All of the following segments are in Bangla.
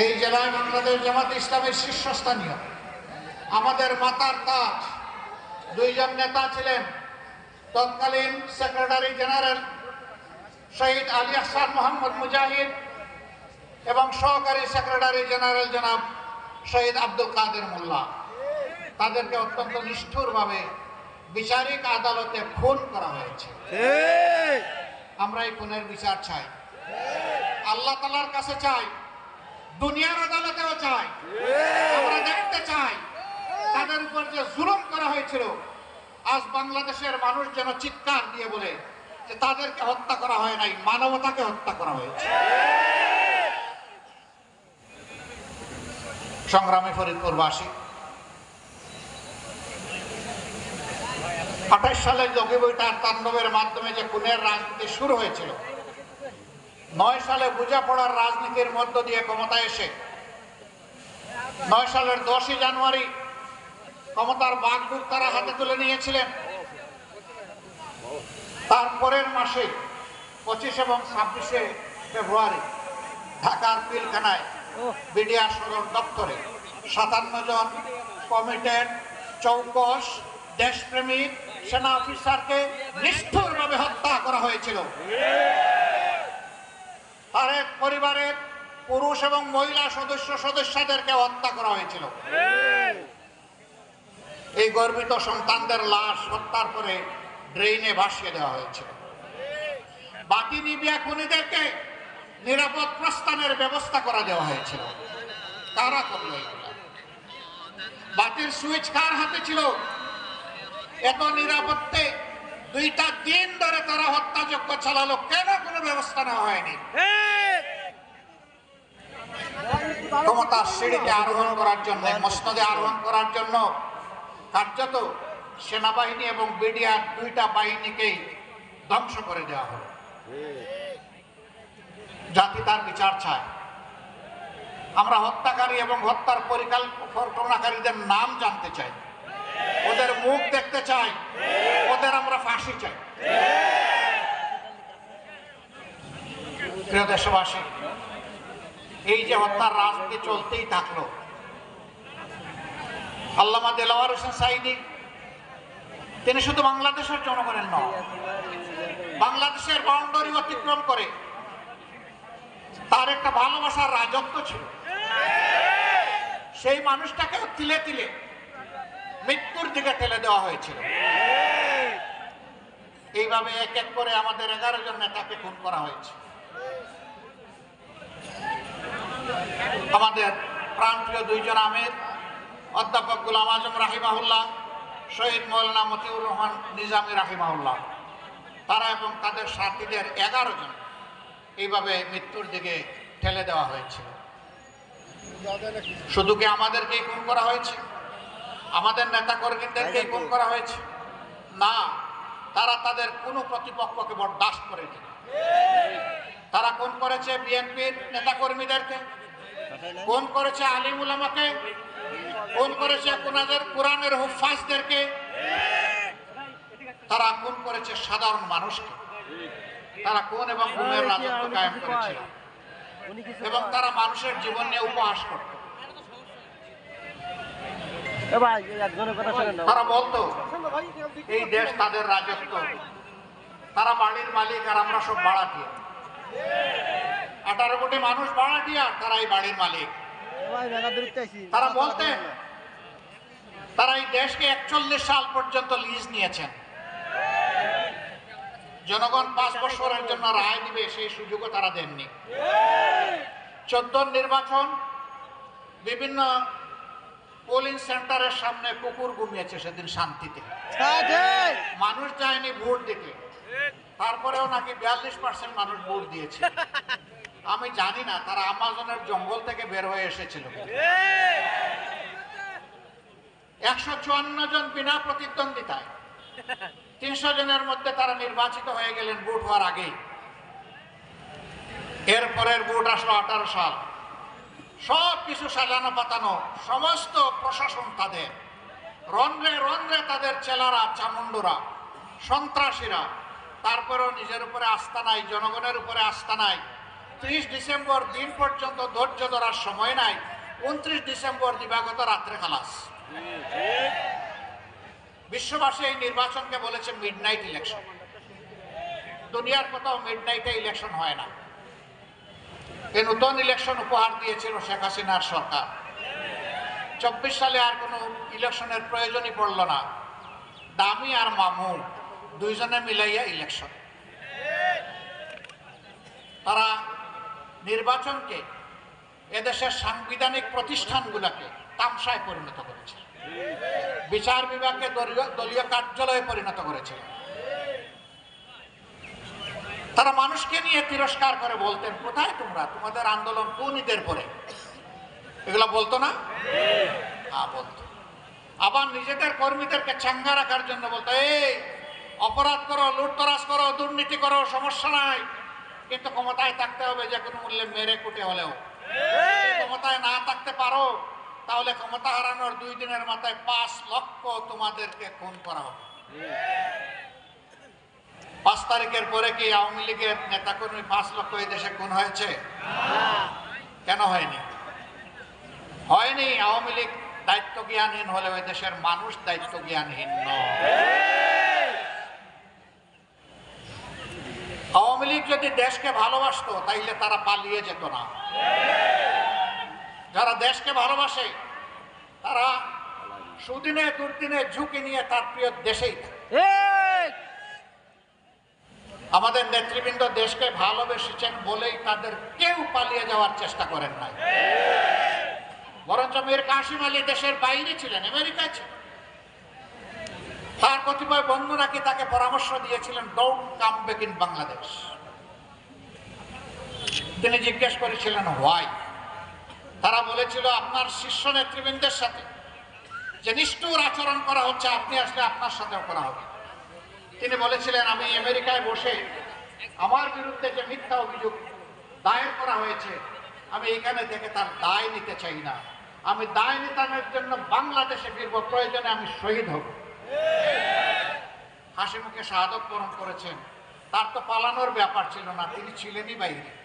এই জেলায় বাংলাদেশ জামাত ইসলামের শীর্ষস্থানীয়। আমাদের মাতার তাজ দুইজন নেতা ছিলেন তৎকালীন সেক্রেটারি জেনারেল শহীদ আলী আহসান মোহাম্মদ মুজাহিদ এবং সহকারী সেক্রেটারি জেনারেল জনাব শহীদ আব্দুল কাদের মোল্লা। তাদেরকে অত্যন্ত নিষ্ঠুরভাবে বিচারিক আদালতে খুন করা হয়েছে। আমরা এই খুনের বিচার চাই। আল্লাহ তালার কাছে চাই দুনিয়ার আদালতেও চাই আমরা দেখতে চাই। তাদের উপর যে জুলুম করা হয়েছিল আজ বাংলাদেশের মানুষ যেন চিৎকার দিয়ে বলে যে তাদেরকে হত্যা করা হয় নাই মানবতাকে হত্যা করা হয়েছে। সংগ্রামী ফরিদপুরবাসী আঠাশ সালের যোগী বইটার তাণ্ডবের মাধ্যমে যে খুনের রাজনীতি শুরু হয়েছিল নয় সালে বোঝাপড়ার রাজনীতির মধ্য দিয়ে ক্ষমতায় এসে, নয় সালের দশই জানুয়ারি ক্ষমতার বাগডুক তারা হাতে তুলে নিয়েছিলেন। তারপরের মাসে পঁচিশ এবং ছাব্বিশে ফেব্রুয়ারি ঢাকার পিলখানায় বিডিআর সদর দপ্তরে সাতান্ন জন কমিটেড চৌকস, দেশপ্রেমিক, সেনা অফিসারকে নিষ্ঠুরভাবে হত্যা করা হয়েছিল। তারেক পরিবারের পুরুষ এবং মহিলা সদস্য সদস্যদেরকে হত্যা করা হয়েছিল। এই গর্বিত সন্তানদের লাশ হত্যার পরে ড্রেইনে ভাসিয়ে দেওয়া হয়েছিল। বাকি নিবিয়া খুনিদেরকে নিরাপদ প্রস্থানের ব্যবস্থা করা দেওয়া হয়েছিল। কারা করল বাতির সুইচ কার হাতে ছিল? এত নিরাপত্তে দুইটা দিন ধরে তারা হত্যাযজ্ঞ চালালো, কেন কোনো ব্যবস্থা নেওয়া হয়নি? ক্ষমতার সিঁড়িতে আরোহণ করার জন্য, মসনদে আরোহণ করার জন্য কার্যত সেনাবাহিনী এবং বিডিআর দুইটা বাহিনীকেই ধ্বংস করে দেওয়া হলো। জাতি তার বিচার চায়। আমরা হত্যাকারী এবং হত্যার পরিকল্পনাকারীদের নাম জানতে চাই। মুখ দেখতে চাই। ওদের আমরা ফাঁসি চাই। প্রিয় দেশবাসী, এই যে হত্যার রাজনীতি চলতেই থাকল, আল্লামা দেলাওয়ার হোসেন সাইদি, তিনি শুধু বাংলাদেশের জনগণের নয় বাংলাদেশের বাউন্ডারি অতিক্রম করে তার একটা ভালোবাসার রাজত্ব ছিল। সেই মানুষটাকে তিলে তিলে মৃত্যুর দিকে ঠেলে দেওয়া হয়েছিল। এইভাবে এক এক করে আমাদের এগারো জন নেতাকে খুন করা হয়েছে। আমাদের প্রাণপ্রিয় দুইজন আমির, অধ্যাপক গুলাম আজম রাহিমাহুল্লাহ, শহীদ মৌলানা মতিউর রহমান নিজামী রাহিমাহুল্লাহ। তারা এবং তাদের সাথীদের এগারো জন এইভাবে মৃত্যুর দিকে ঠেলে দেওয়া হয়েছিল। শুধু কি আমাদেরকেই খুন করা হয়েছে? আমাদের নেতা কর্মীদেরকেই খুন করা হয়েছে। না তারা তাদের কোনো প্রতিপক্ষকে বরদাস্ত করেনি। তারা কোন করেছে বিএনপির নেতা কর্মীদেরকে কোন করেছে আলিম উলামাকে কোন করেছে কোনাদের কোরআনের হুফাজদেরকে তারা কোন করেছে সাধারণ মানুষকে। তারা কোন এবং গুমের রাজত্ব কায়েম করেছিল। এবং তারা মানুষের জীবন নিয়ে উপহাস করত। ভাই একজনের কথা শোনেন না। তারা বলতো এই দেশ তাদের রাজত্ব। তারা বাড়ির মালিক আর আমরা সব ভাড়াটিয়া আঠারো কোটি মানুষ ভাড়াটিয়া তারা এই বাড়ির মালিক। তারা বলতেন তারা এই দেশকে একচল্লিশ সাল পর্যন্ত লিজ নিয়েছেন। জনগণ পাঁচ বছরের জন্য রায় দিবে সেই সুযোগও তারা দেননি। চোদ্দ নির্বাচন বিভিন্ন পোলিং সেন্টারের সামনে কুকুর ঘুমিয়েছে সেদিন শান্তিতে। মানুষ যায়নি ভোট দিতে। তারপরেও নাকি বিয়াল্লিশ পার্সেন্ট মানুষ ভোট দিয়েছে। আমি জানি না তারা আমাজনের জঙ্গল থেকে বের হয়ে এসেছিল। একশো চুয়ান্ন জন বিনা প্রতিদ্বন্দ্বিতায়। তিনশো জনের মধ্যে তারা নির্বাচিত হয়ে গেলেন ভোট হওয়ার আগেই। এরপরের ভোট আসলো আঠারো সাল। সব কিছু সাজানো পাতানো, সমস্ত প্রশাসন তাদের। রন্ধ্রে রন্ধ্রে তাদের চেলারা চামুন্ডুরা সন্ত্রাসীরা। তারপরেও নিজের উপরে আস্থা নাই, জনগণের উপরে আস্থা নাই। ত্রিশ ডিসেম্বর দিন পর্যন্ত ধৈর্য ধরার সময় নাই। উনত্রিশ ডিসেম্বর দিবাগত রাত্রে খালাস। বিশ্ববাসী এই নির্বাচনকে বলেছে মিড নাইট ইলেকশন দুনিয়ার কোথাও মিড নাইটে ইলেকশন হয় না। এই নতুন ইলেকশন উপহার দিয়েছিল শেখ হাসিনার সরকার। চব্বিশ সালে আর কোনো ইলেকশনের প্রয়োজনই পড়ল না। দামি আর মামু, দুইজনে মিলাইয়া ইলেকশন তারা নির্বাচনকে এদেশের সাংবিধানিক প্রতিষ্ঠানগুলোকে তামসায় পরিণত করেছে। বিচার বিভাগকে দলীয় কার্যালয়ে পরিণত করেছে। তারা মানুষকে নিয়ে তিরস্কার করে বলতেন কোথায় তোমরা? তোমাদের আন্দোলন কোন ঈদের পরে? এগুলো বলতো না? হ্যাঁ বলতো। আবার নিজেদের কর্মীদেরকে চাঙ্গা রাখার জন্য বলতো এই অপরাধ করো লুটতরাজ করো দুর্নীতি করো সমস্যা নাই। কিন্তু ক্ষমতায় থাকতে হবে যে কোনো মূল্যে মেরে কুটে হলেও। ক্ষমতায় না থাকতে পারো তাহলে ক্ষমতা হারানোর দুই দিনের মাথায় পাঁচ লক্ষ তোমাদেরকে খুন করা হবে। পাঁচ তারিখের পরে কি আওয়ামী লীগের নেতাকর্মী পাঁচ লক্ষ এই দেশে খুন হয়েছে? কেন হয়নি? হয়নি আওয়ামী লীগ দায়িত্ব জ্ঞানহীন হলে ওই দেশের মানুষ দায়িত্ব জ্ঞানহীন আওয়ামী লীগ যদি দেশকে ভালোবাসতো, তাইলে তারা পালিয়ে যেত না। যারা দেশকে ভালোবাসে, তারা সুদিনে দুর্দিনে ঝুঁকি নিয়ে তার প্রিয় দেশেই থাকে। আমাদের নেতৃবৃন্দ দেশকে ভালোবেসেছেন বলেই তাদের কেউ পালিয়ে যাওয়ার চেষ্টা করেন নাই। বরঞ্চ মীর কাসিম আলী দেশের বাইরে ছিলেন, আমেরিকায় ছিলেন। তার কতিপয় বন্ধু নাকি তাকে পরামর্শ দিয়েছিলেন don't come back in Bangladesh তিনি জিজ্ঞেস করেছিলেন হোয়াই তারা বলেছিল, আপনার শীর্ষ নেতৃবৃন্দের সাথে যে নিষ্ঠুর আচরণ করা হচ্ছে, আপনি আসলে আপনার সাথেও করা হবে। তিনি বলেছিলেন আমি আমেরিকায় বসে আমার বিরুদ্ধে যে মিথ্যা অভিযোগ দায়ের করা হয়েছে আমি এখানে থেকে তার দায় নিতে চাই না। আমি দায় নিতামের জন্য বাংলাদেশে ফিরবো প্রয়োজনে আমি শহীদ হব। হাসি মুখে শাহাদত বরণ করেছেন। তার তো পালানোর ব্যাপার ছিল না তিনি ছিলেনই বাইরে।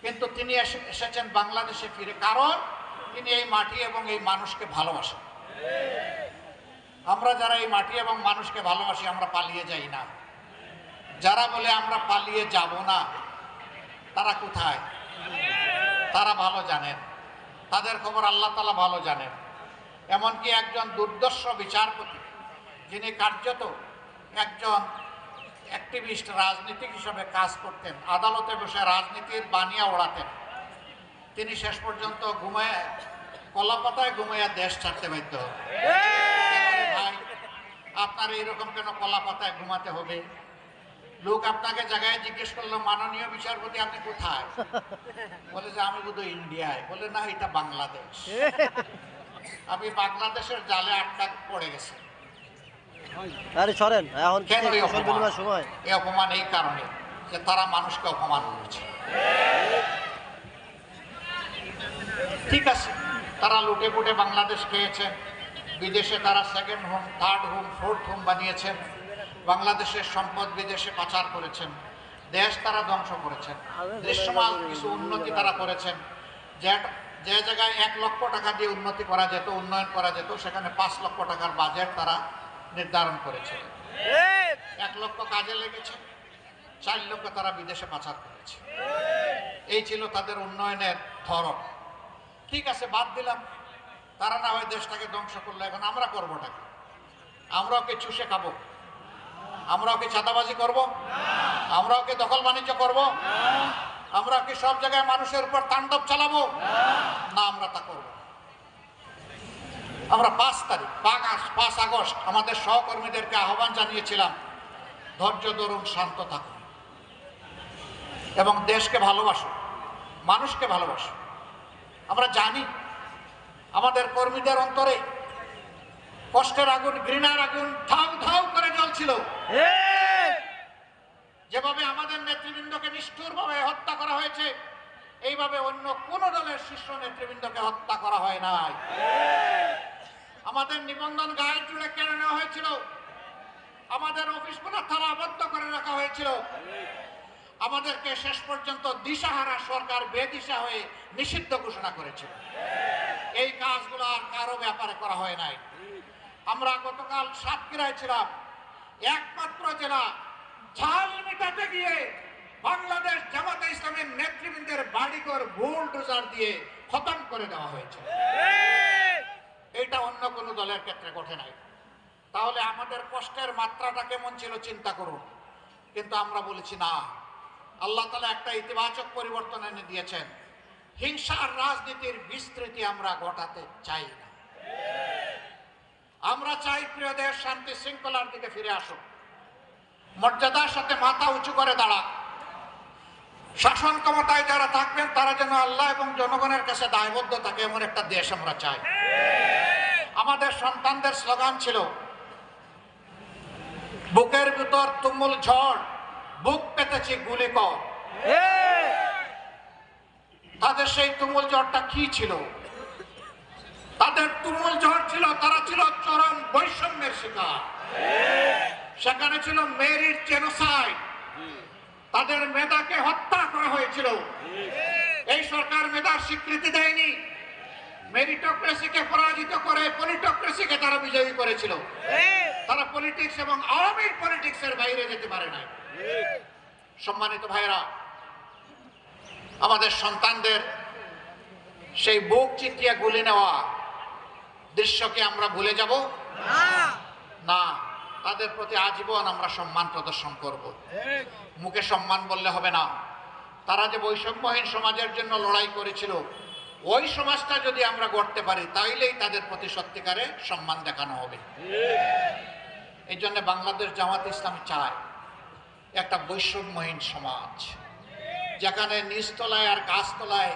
কিন্তু তিনি এসে- এসেছেন বাংলাদেশে ফিরে। কারণ তিনি এই মাটি এবং এই মানুষকে ভালোবাসেন। আমরা যারা এই মাটি এবং মানুষকে ভালোবাসি, আমরা পালিয়ে যাই না। যারা বলে আমরা পালিয়ে যাব না, তারা কোথায়? তারা ভালো জানেন। তাদের খবর আল্লাহ তালা ভালো জানেন। এমনকি একজন দুর্দর্শ বিচারপতি, যিনি কার্যত একজন অ্যাক্টিভিস্ট, রাজনীতিক হিসেবে কাজ করতেন, আদালতে বসে রাজনীতির বানিয়া ওড়াতেন। তিনি শেষ পর্যন্ত ঘুমায়, কলাপাতায় ঘুমাইয়া দেশ ছাড়তে বাধ্য হন। আপনার এইরকম কেন কলা পাতায় ঘুমাতে হবে? লোক আপনাকে জায়গায় জিজ্ঞেস করল মাননীয় বিচারপতি আপনি কোথায়? বলে যে আমি বোধহয় ইন্ডিয়ায়। বলে না এটা বাংলাদেশ। আমি বাংলাদেশের জালে আটটা পড়ে গেছি। আরে সরেন এখন কেন সময়। এই অপমান এই কারণে যে তারা মানুষকে অপমান করেছে। ঠিক আছে তারা লুটে পুটে বাংলাদেশ খেয়েছে। বিদেশে তারা second home third home fourth home বানিয়েছেন। বাংলাদেশের সম্পদ বিদেশে পাচার করেছেন। দেশ তারা ধ্বংস করেছেন। দৃশ্যমান কিছু উন্নতি তারা করেছেন। যে যে জায়গায় এক লক্ষ টাকা দিয়ে উন্নতি করা যেত, উন্নয়ন করা যেত, সেখানে পাঁচ লক্ষ টাকার বাজেট তারা নির্ধারণ করেছে। এক লক্ষ কাজে লেগেছে, চার লক্ষ তারা বিদেশে পাচার করেছে। এই ছিল তাদের উন্নয়নের ধরন। ঠিক আছে, বাদ দিলাম। তারা না হয় দেশটাকে ধ্বংস করল, এখন আমরা করবোটা কি? আমরা ওকে চুষে খাব। আমরা ওকে চাঁদাবাজি করব? আমরা ওকে দখল বাণিজ্য করব? আমরা কি সব জায়গায় মানুষের উপর তাণ্ডব চালাবো? না, আমরা তা করব আমরা পাঁচ তারিখ, পাঁচ পাঁচ আগস্ট আমাদের সহকর্মীদেরকে আহ্বান জানিয়েছিলাম, ধৈর্য ধরুন, শান্ত থাকুন। এবং দেশকে ভালোবাসুন, মানুষকে ভালোবাসুন। আমরা জানি আমাদের কর্মীদের অন্তরে কষ্টের আগুন ঘৃণার আগুন ধাউ ধাউ করে জ্বলছিল। যেভাবে আমাদের নেতৃবৃন্দকে নিষ্ঠুরভাবে হত্যা করা হয়েছে এইভাবে অন্য কোন দলের শীর্ষ নেতৃবৃন্দকে হত্যা করা হয় নাই। আমাদের নিবন্ধন গায়ের জুড়ে কেড়ে নেওয়া হয়েছিল। আমাদের অফিসগুলো আবদ্ধ করে রাখা হয়েছিল। আমাদেরকে শেষ পর্যন্ত দিশাহারা সরকার বেদিশা হয়ে নিষিদ্ধ ঘোষণা করেছিল। এই কাজগুলো আর কারও ব্যাপারে করা হয় নাই। আমরা গতকাল সাতক্ষীরায় ছিলাম। একমাত্র জেলা ঝাল মেটাতে গিয়ে বাংলাদেশ জামাতে ইসলামের নেতৃবৃন্দের বাড়িঘর ভুল ডোজার দিয়ে খতম করে দেওয়া হয়েছে। এটা অন্য কোনো দলের ক্ষেত্রে ঘটে নাই। তাহলে আমাদের কষ্টের মাত্রাটা কেমন ছিল চিন্তা করুন। কিন্তু আমরা বলেছি না। আল্লাহ তালা একটা ইতিবাচক পরিবর্তন এনে দিয়েছেন। হিংসার রাজনীতির বিস্তৃতি আমরা ঘটাতে চাই না। আমরা চাই, প্রিয় দেশ, শান্তি শৃঙ্খলার দিকে ফিরে আসুক। মর্যাদার সাথে মাথা উঁচু করে দাঁড়াক। শাসন ক্ষমতায় যারা থাকবেন, তারা যেন আল্লাহ এবং জনগণের কাছে দায়বদ্ধ থাকে, এমন একটা দেশ আমরা চাই। আমাদের সন্তানদের স্লোগান ছিল, বুকের ভিতর তুমুল ঝড়, বুক পেতেছি গুলি কর। তাদের সেই তুমুল ঝড়টা কি ছিল? তাদের তুমুল ঝড় ছিল, তারা ছিল চরম বৈষম্যের শিকার। সেখানে ছিল মেরির জেনোসাইড তাদের মেধাকে হত্যা করা হয়েছিল। এই সরকার মেধার স্বীকৃতি দেয়নি। মেরিটোক্রেসিকে পরাজিত করে পলিটোক্রেসিকে তারা বিজয়ী করেছিল। তারা পলিটিক্স এবং আওয়ামী পলিটিক্সের বাইরে যেতে পারে নাই। সম্মানিত ভাইরা আমাদের সন্তানদের সেই বুক চিতিয়ে গুলি নেওয়া দৃশ্যকে আমরা ভুলে যাব? না। তাদের প্রতি আজীবন আমরা সম্মান প্রদর্শন করব। মুখে সম্মান বললে হবে না। তারা যে বৈষম্যহীন সমাজের জন্য লড়াই করেছিল, ওই সমাজটা যদি আমরা গড়তে পারি, তাইলেই তাদের প্রতি সত্যিকারে সম্মান দেখানো হবে। এই জন্য বাংলাদেশ জামাত ইসলাম চায় একটা বৈষম্যহীন সমাজ। যেখানে নিচতলায় আর গাছতলায়